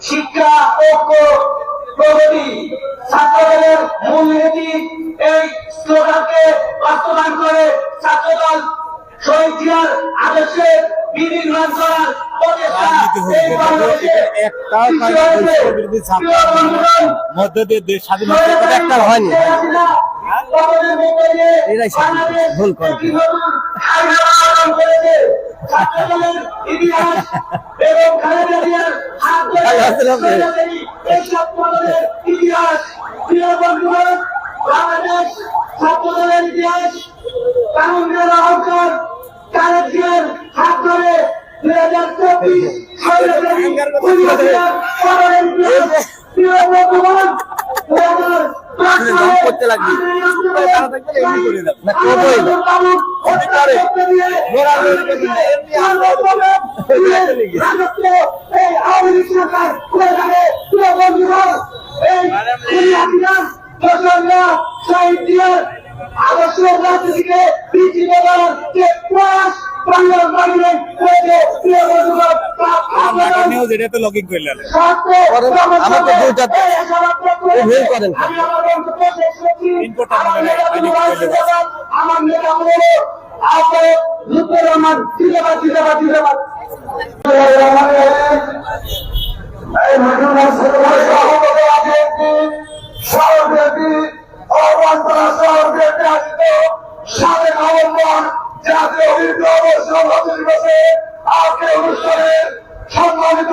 শিক্ষা ঐক্য প্রগতি ছাত্রদলের মূলনীতি এই স্লোগানকে বাস্তবায়ন করে ছাত্রদল শহীদ জিয়ার আদর্শে বিনির্মাণ করার মধ্য দিয়ে দেশ স্বাধীন হচ্ছে এটা একটা হয়নি এরাই ভুল করে। হাত ধরে দুই হাজার চব্বিশ করতে লাগবি। তারা দেখবে এমনি করে দেবে। না, করবোই না। অনেক করে। মোরা রয়ে গেছে, এমনি আমরা আদর্শ রাজনীতিকে বিচিত করার যে প্রয়াস বাংলার বাড়িতে হয়েছে প্রিয় বন্ধুগণ তা নিউজ এটা তো লগইন করলে করেন, আমাকে দুইটা ভুল করেন। ইনপুটটা মনে। আমার নেতা জিন্দাবাদ জিন্দাবাদ জিন্দাবাদ এই জাতীয় বিপ্লব সভাপতি দিবসে আজকে অনুষ্ঠানে সম্মানিত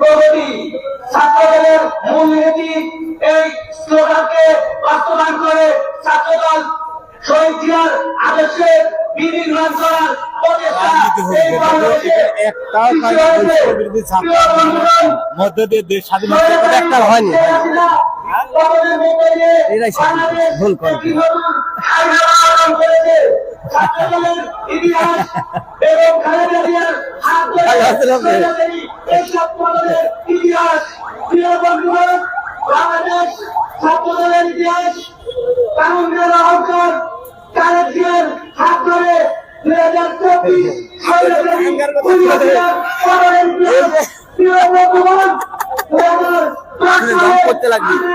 প্রগতি। ছাত্রদলের মূলনীতি এই স্লোগানকে বাস্তবায়ন করে ছাত্রদল শহীদ জিয়ার আদর্শে বিনির্মাণ করার প্রচেষ্টা রাজনীতি হচ্ছে এই বাংলাদেশে এটা একটাও সৃষ্টি কাজ হয়েছে। বিরোধী ছাত্র প্রিয় বন্ধুগণ, মধ্য দিয়ে দেশ স্বাধীন একটা হয়নি। এরাই ভুল করে। এবং খালেদা জিয়ার হাত ধরে এইসব পদকের ইতিহাস প্রিয় বন্ধুগণ বাংলাদেশ ছাত্রদলের ইতিহাস কানুনের অহংকার কালেদ জিয়ার হাত ধরে দুই হাজার চব্বিশ প্রিয় দাম করতে লাগবি। তারা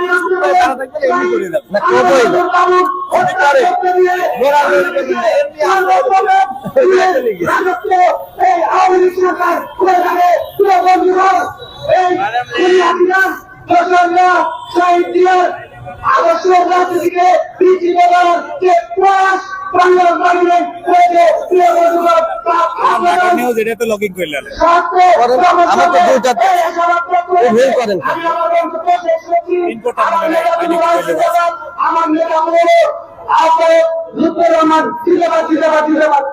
আদর্শ রাজনীতিকে বিচিত করার যে প্রয়াস বাংলার বাড়িতে হয়েছে প্রিয় বন্ধুগণ আপনারা নিউজ এটা তো লগইন করলে আমাকে করেন। দেব। আমার নেতা আমার রহমান জিন্দাবাদ জিন্দাবাদ জিন্দাবাদ